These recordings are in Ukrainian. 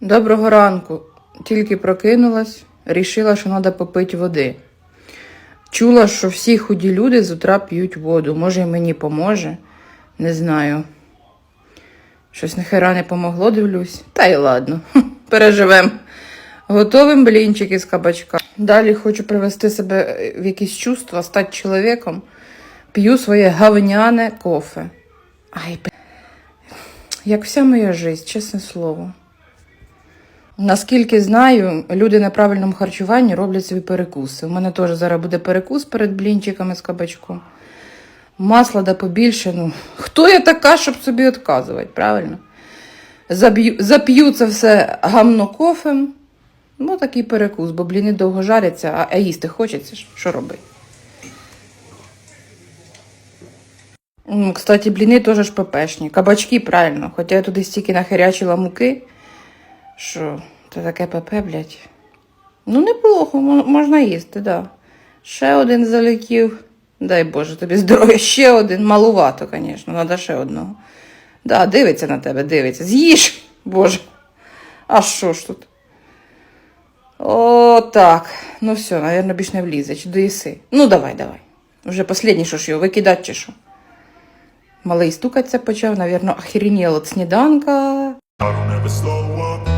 Доброго ранку. Тільки прокинулась, рішила, що треба попити води. Чула, що всі худі люди з утра п'ють воду. Може, і мені поможе. Не знаю. Щось ніхера не помогло, дивлюсь. Та й ладно, переживем. Готовим блінчики з кабачка. Далі хочу привести себе в якісь чувства, стати чоловіком. П'ю своє гавняне кофе. Ай, як вся моя життя, чесне слово. Наскільки знаю, люди на правильному харчуванні роблять собі перекуси. У мене теж зараз буде перекус перед блінчиками з кабачком. Масла да побільше. Ну, хто я така, щоб собі відказувати, правильно? Заб'ю, зап'ю це все гамно кофем. Ну, такий перекус, бо бліни довго жаряться, а, а їсти хочеться. Що робити? Кстати, бліни теж ж ППшні. Кабачки, правильно. Хоча я туди стільки нахерячила муки, що це таке ПП, блядь. Ну, неплохо, можна їсти, да. Ще один залетів. Дай Боже, тобі здоров'я. Ще один. Малувато, звісно, треба ще одного. Да, дивиться на тебе, дивиться. З'їж, Боже. А що ж тут? О, так. Ну все, наверное, більш не влізе. Чи доїси? Ну, давай, давай. Уже останній, що ж його, викидати чи що? Малий стукатися почав, навірно, охеренів від сніданка. I don't ever slow up,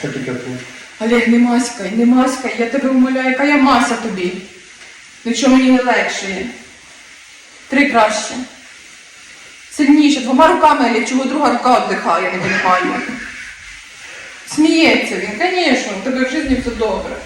Споминаєш такі тут? Олег, не маськай, не маськай, я тебе умоляю, яка я маса тобі. Нічого мені не легше. Три краще. Сильніше, двома руками, Олег, чого друга рука віддихає, я не розумію. Сміється він, звісно, у тебе в житті все добре.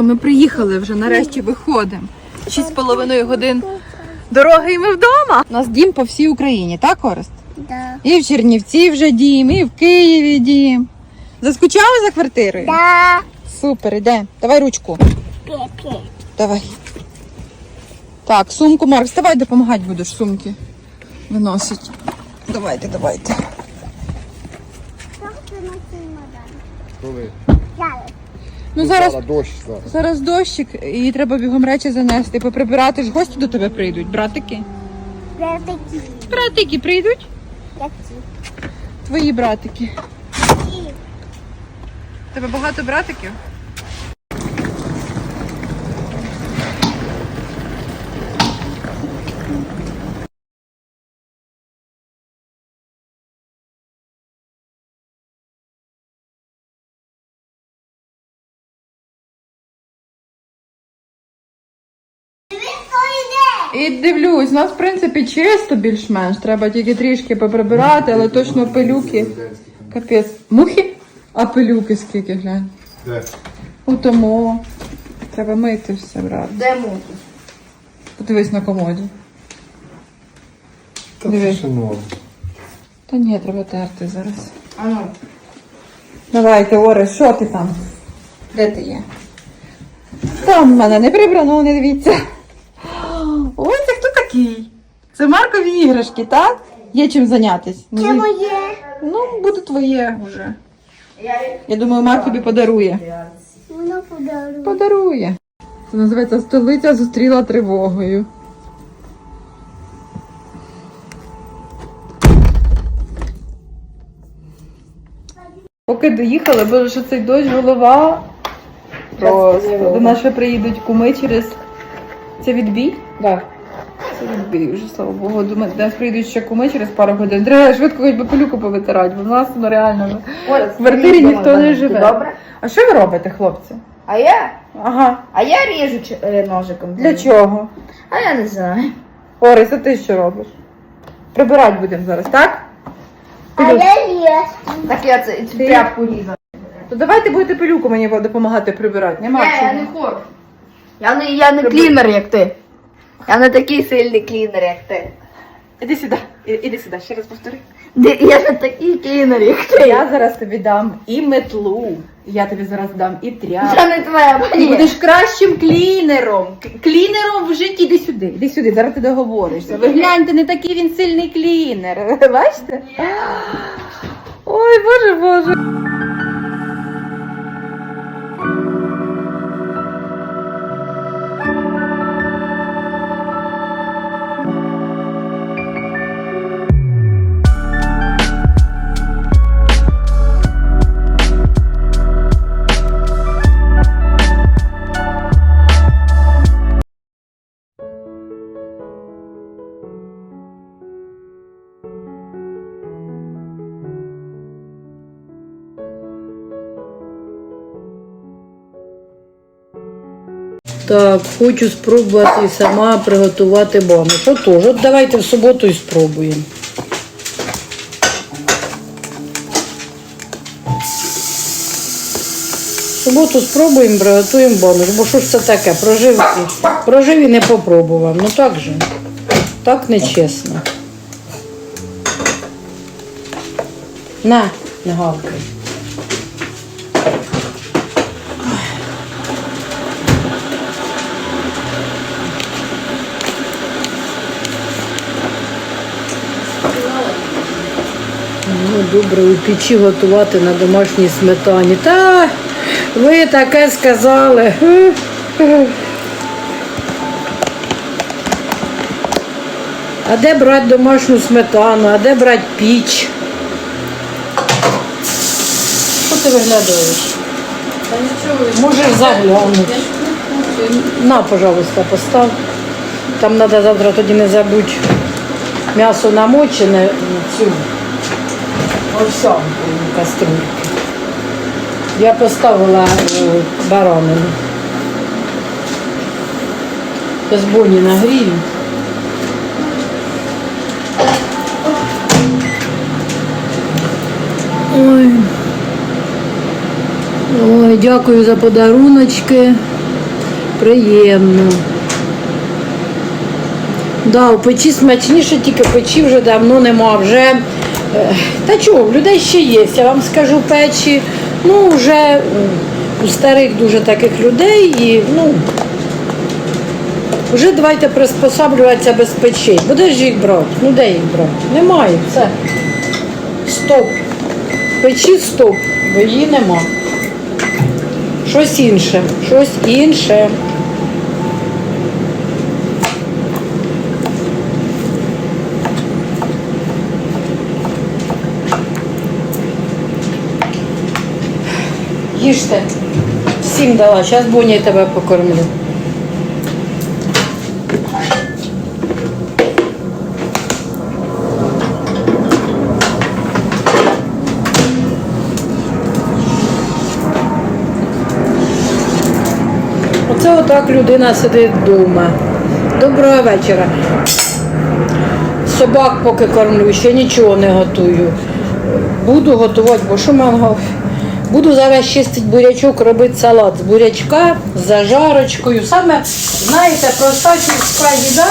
Що, ми приїхали вже, нарешті виходимо. Шість з половиною годин дороги і ми вдома. У нас дім по всій Україні, так, Орест? Да. І в Чернівці вже дім, і в Києві дім. Заскучали за квартирою? Да. Супер, іде. Давай ручку. Давай. Так, сумку, Марк, вставай, допомагати будеш сумки виносить. Давайте, давайте. Коли? Зараз. Ну зараз, дощ зараз. зараз дощик, і треба бігом речі занести, поприбирати ж гості до тебе прийдуть, братики. Братики. Братики прийдуть? Які? Твої братики. Ті. Тебе багато братиків? І дивлюсь, у нас в принципі чисто більш-менш. Треба тільки трішки поприбирати, але точно пилюки. Капець. Мухи? А пилюки скільки глянь. Де? У тому. Треба мити все, брат. Де муки? Подивись на комоді. Та Диви. ще норм. Та ні, треба терти зараз. А ну. Давайте, Оре, що ти там? Де ти є? Там в мене не прибрано, не дивіться такий? Це маркові іграшки, так? Є чим зайнятися. Це моє. Ну, буде твоє вже. Я думаю, Марк тобі подарує. Вона подарує. Подарує. Це називається столиця зустріла тривогою. Поки доїхали, бо що цей дощ голова. Просто. До нас ще приїдуть куми через це відбій? Так. Відбій, вже слава Богу. До нас- приїдуть ще куми через пару годин. Треба швидко хоч би пилюку повитирати, бо в нас ну реально в квартирі ніхто не живе. Добре? А що ви робите, хлопці? А я? Ага. А я ріжу ч- е, ножиком. Для чого? А я не знаю. Орис, а ти що робиш? Прибирати будемо зараз, так? А я є. Так я це цю тряпку різала. То давайте будете пилюку мені допомагати прибирати. Нема я чого. не хочу. Я не, я не клінер, як ти. Я не такий сильний клінер, як ти. Іди сюди, І- іди сюди, ще раз повтори. Я не такий клінер, як ти. Я зараз тобі дам і метлу. Я тобі зараз дам і тряпку. Це не твоя Ти будеш кращим клінером. К- Клінером в житті. Іди сюди, іди сюди, зараз ти договоришся. Ви гляньте, не такий він сильний клінер. Бачите? Ой, боже, боже. Так, хочу спробувати сама приготувати банош. Отож, от давайте в суботу і спробуємо. В суботу спробуємо, приготуємо банош. Бо що ж це таке? Прожив, прожив і не попробував. Ну так же. Так нечесно. На, не гавкай. Ну, добре, у печі готувати на домашній сметані. Та ви таке сказали. А де брати домашню сметану, а де брати піч? Що ти виглядаєш? Можеш заглянути. На, пожалуйста, постав. Там треба завтра тоді не забудь м'ясо намочене цю овсянку в кастрюльку. Я поставила е, баранину. Зараз боні нагрію. Ой. Ой, дякую за подаруночки. Приємно. Да, у печі смачніше, тільки печі вже давно нема. Вже та чого, в людей ще є. Я вам скажу печі. Ну, вже е, у старих дуже таких людей і ну. Вже давайте приспосаблюватися без печей. Ж їх брати? Ну де їх брати? Немає, все. Стоп. Печі стоп, бо її нема. Щось інше, щось інше. Їжте. Всім дала, зараз Боня тебе покормлю. Оце отак людина сидить вдома. Доброго вечора. Собак поки кормлю, ще нічого не готую. Буду готувати, бо що манго. Буду зараз чистити бурячок, робити салат з бурячка, з зажарочкою. Саме, знаєте, проста сільська їда.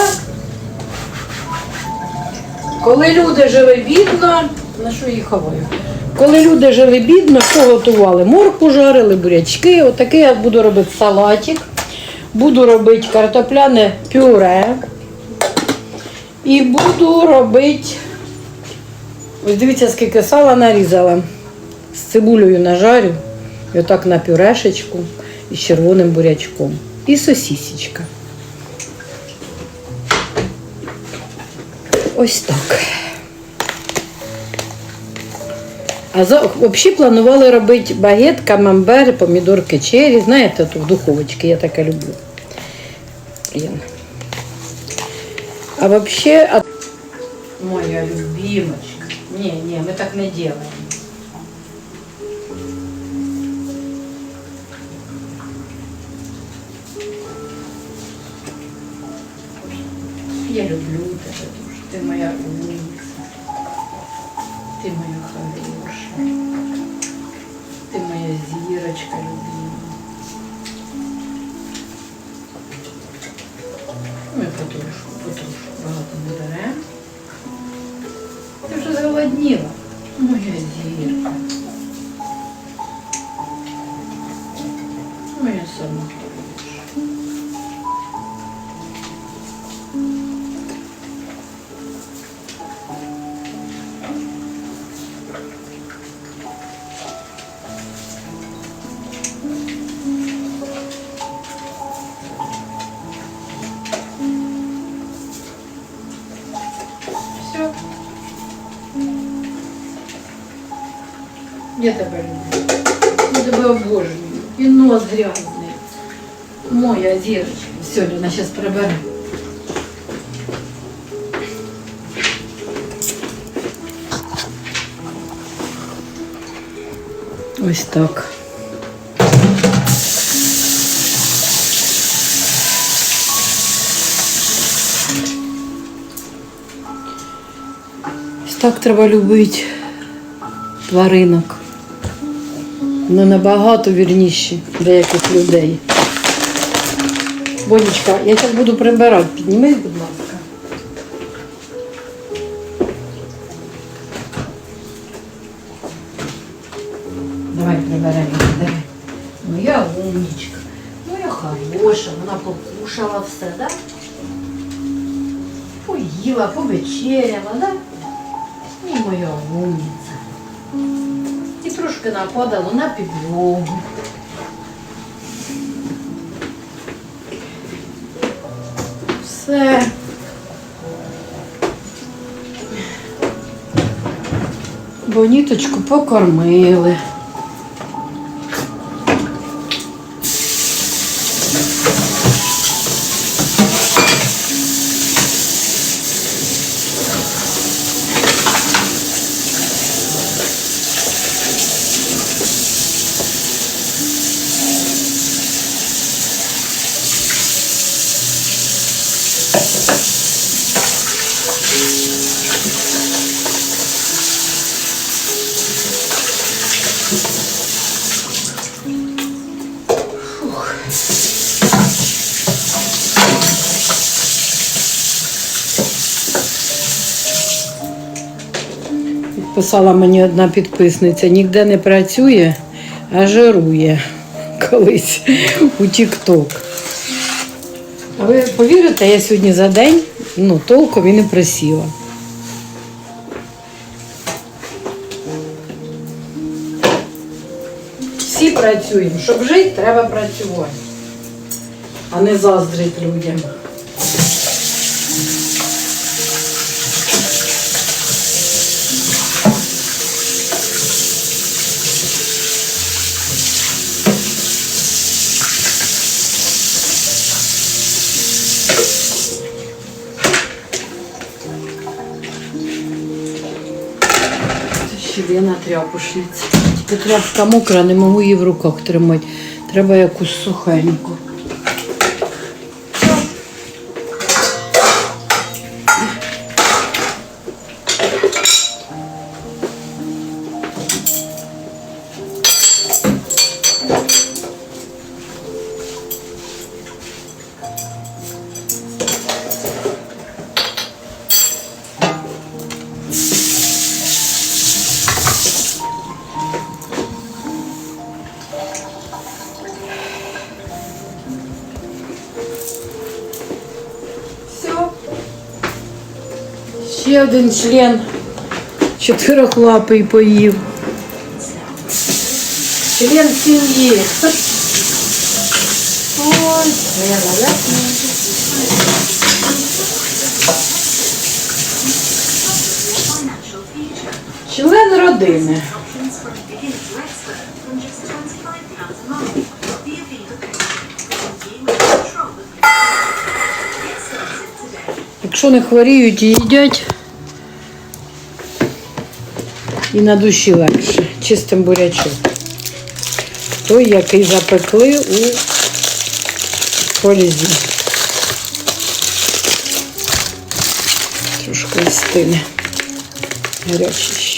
Коли люди жили бідно, на що їх ховаю? Коли люди жили бідно, що готували? Морку жарили, бурячки. Отакий я буду робити салатик. Буду робити картопляне пюре. І буду робити. Ось дивіться, скільки сала нарізала. З цибулею нажарю. І отак на пюрешечку і з червоним бурячком. І сосісечка. Ось так. А за, взагалі планували робити багет, камамбер, помідорки чері. Знаєте, то в я таке люблю. А взагалі... Моя любимочка. Ні, ні, ми так не робимо. Я люблю тебе дуже. Ти моя умниця. Ти моя хороша. Ти моя зірочка любима. Ми потрошку, потрошку багато не беремо. Ти вже зголодніла. Моя зірка. Моя сама Я тебе люблю. Я тебе обожнюю. І нос грязний. Моя зірочка. Все, Ліна, зараз прибере. Ось так. Ось так треба любити тваринок. Ну, набагато вірніші деяких людей. Бонечка, я зараз буду прибирати. Піднімись, будь ласка. Давай приберемо, давай. Моя умничка. Моя хороша, вона покушала все, да? Поїла, повечеряла, да? І моя умниця. Трошки нападало на підлогу. Все. Боніточку покормили. Писала мені одна підписниця, ніде не працює, а жирує колись у Тік-Ток. Ви повірите, я сьогодні за день ну, толком і не присіла. Всі працюємо. Щоб жити, треба працювати, а не заздрить людям. Тряпушниці. Тільки тряпка мокра, не можу її в руках тримати. Треба якусь сухеньку. Ще один член чотирихлапий поїв. Член сім'ї. Ой, моя малятка. Член родини. Якщо не хворіють і їдять, і на душі легше, чистим бурячок. Той, який запекли у полізі. Трошки стине. Гарячий.